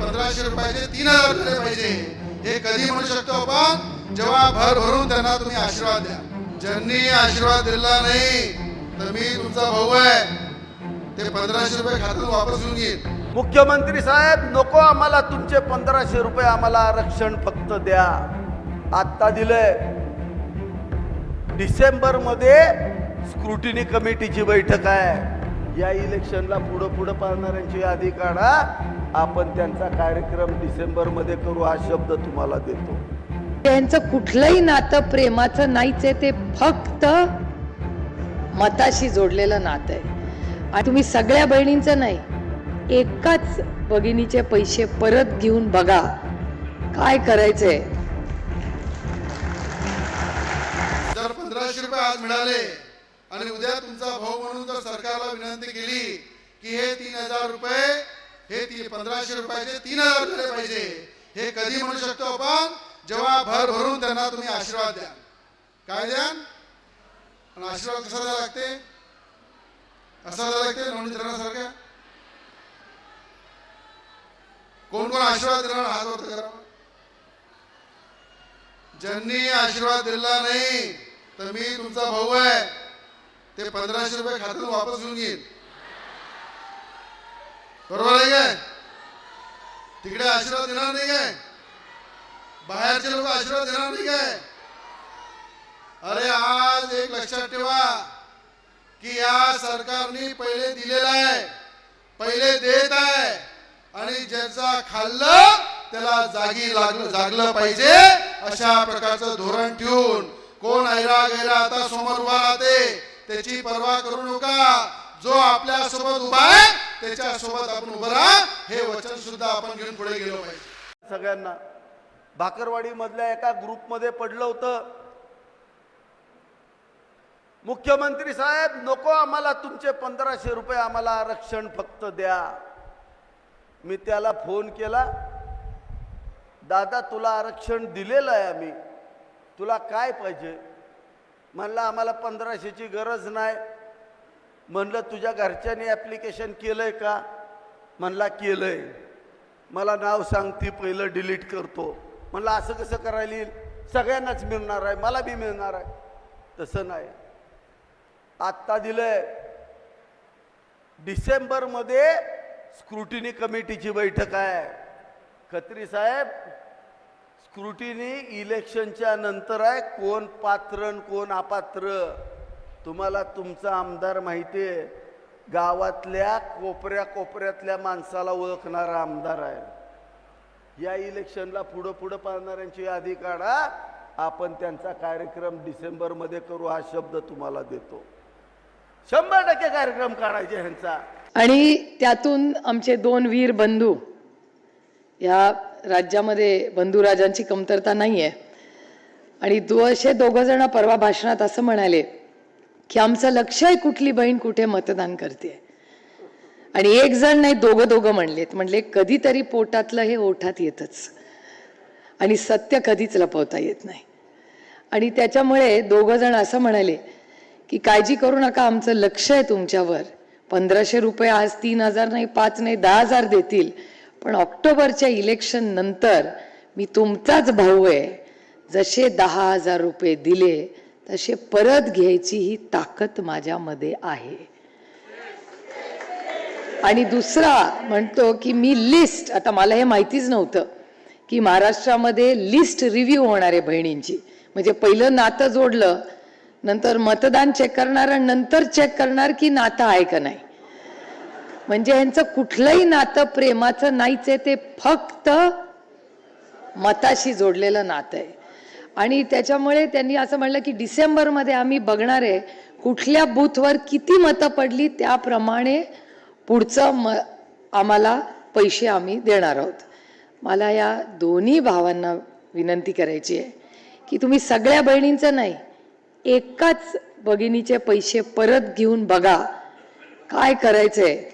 पंधराशे रुपयाचे तीन हजार झाले पाहिजे हे कधी म्हणू शकतो आपण जेव्हा भर भरून त्यांना तुम्ही आशीर्वाद द्या. ज्यांनी आशीर्वाद दिला नाही तर मी तुमचा भाऊ आहे. ते पंधराशे रुपये खात्यातून वापस घेऊन घेईन मुख्यमंत्री साहेब नको आम्हाला तुमचे पंधराशे रुपये आम्हाला आरक्षण फक्त द्या. आत्ता दिलंय. डिसेंबरमध्ये स्क्रुटिनी कमिटीची बैठक आहे. या इलेक्शनला पुढं पुढं पाळणाऱ्यांची यादी काढा. आपण त्यांचा कार्यक्रम डिसेंबरमध्ये करू हा शब्द तुम्हाला देतो. त्यांचं कुठलंही नातं प्रेमाचं नाहीच आहे ते फक्त मताशी जोडलेलं नातं आहे. आणि तुम्ही सगळ्या बहिणींचं नाही एकाच भगिनीचे पैसे परत घेऊन बघा काय करायचंय. जर पंधराशे रुपये आज मिळाले. आणि उद्या तुमचा भाऊ सरकारला विनंती केली की हे तीन हजार रुपये हे ती पंधराशे रुपयाचे तीन हजार झाले पाहिजे. हे कधी म्हणू शकतो आपण? जेव्हा भर भरून त्यांना तुम्ही आशीर्वाद द्या काय द्या आणि आशीर्वाद कसा द्यावा लागते? कसा द्यावा लागते? नवनीत कोण कोण आशीर्वाद देणार? हात वर करा. ज्यांनी आशीर्वाद दिला नाही तर मी तुमचा भाऊ आहे. ते पंधराशे रुपये खात्यातून वापस घेऊन घेईन बरोबर आहे काय? तिकडे आशीर्वाद देणार नाही काय? बाहेरचे लोक आशीर्वाद देणार नाही काय? अरे आज एक लक्षात ठेवा की या सरकारने पहिले दिलेला आहे पहिले देत आहे आणि ज्याचा खाल्लं त्याला जागी लागलं जागलं पाहिजे अशा प्रकारचं धोरण ठेवून कोण ऐरा गैरा आता समोर उभा राहते त्याची पर्वा करू नका. जो आपल्यासोबत उभा आहे त्याच्या सोबत आपण उभं राहा. हे वचन सुद्धा आपण घेऊन पुढे गेलो पाहिजे. सगळ्यांना भाकरवाडी मधल्या एका ग्रुपमध्ये पडलं होतं. मुख्यमंत्री साहेब नको आम्हाला तुमचे पंधराशे रुपये आम्हाला आरक्षण फक्त द्या. मी त्याला फोन केला. दादा तुला आरक्षण दिलेलं आहे आम्ही. तुला काय पाहिजे? म्हणलं आम्हाला पंधराशेची गरज नाही. म्हणलं तुझ्या घरच्यांनी ॲप्लिकेशन केलं आहे का? म्हणला केलं आहे मला नाव सांग ती पहिलं डिलीट करतो. म्हणलं असं कसं करायला येईल? सगळ्यांनाच मिळणार आहे मला बी मिळणार आहे. तसं नाही. आत्ता दिलंय. डिसेंबरमध्ये स्क्रुटिनी कमिटीची बैठक आहे. खत्री साहेब स्क्रुटिनी इलेक्शनच्या नंतर आहे कोण पात्र आणि कोण अपात्र. तुम्हाला तुमचा आमदार माहिती आहे गावातल्या कोपऱ्या कोपऱ्यातल्या माणसाला ओळखणारा आमदार आहे. या इलेक्शनला पुढं पुढं पाहणाऱ्यांची यादी काढा आपण त्यांचा कार्यक्रम डिसेंबरमध्ये करू हा शब्द तुम्हाला देतो. शंभर टक्के कार्यक्रम काढायचे ह्यांचा. आणि त्यातून आमचे दोन वीर बंधू या राज्यामध्ये बंधुराजांची कमतरता नाही आहे आणि दो असे दोघं जण परवा भाषणात असं म्हणाले की आमचं लक्ष आहे कुठली बहीण कुठे मतदान करते आणि एक जण नाही दोघं दोघं म्हणलेत. म्हणले कधीतरी पोटातलं हे ओठात येतच. आणि सत्य कधीच लपवता येत नाही. आणि त्याच्यामुळे दोघं जण असं म्हणाले की काळजी करू नका आमचं लक्ष आहे तुमच्यावर. पंधराशे रुपये आज तीन हजार नाही पाच नाही दहा हजार देतील. पण ऑक्टोबरच्या इलेक्शन नंतर मी तुमचाच भाऊ आहे. जसे दहा हजार रुपये दिले तसे परत घ्यायची ही ताकद माझ्यामध्ये आहे. आणि दुसरा म्हणतो की मी लिस्ट आता मला हे माहितीच नव्हतं की महाराष्ट्रामध्ये लिस्ट रिव्ह्यू होणार आहे बहिणींची. म्हणजे पहिलं नातं जोडलं नंतर मतदान चेक करणार आणि नंतर चेक करणार की नातं आहे का नाही. म्हणजे यांचं कुठलंही नातं प्रेमाचं नाहीच आहे ते फक्त मताशी जोडलेलं नातं आहे. आणि त्याच्यामुळे त्यांनी असं म्हणलं की डिसेंबरमध्ये आम्ही बघणार आहे कुठल्या बूथवर किती मतं पडली त्याप्रमाणे पुढचं म आम्हाला पैसे आम्ही देणार आहोत. मला या दोन्ही भावांना विनंती करायची आहे की तुम्ही सगळ्या बहिणींचं नाही एकाच भगिनीचे पैसे परत घेऊन बघा काय करायचं आहे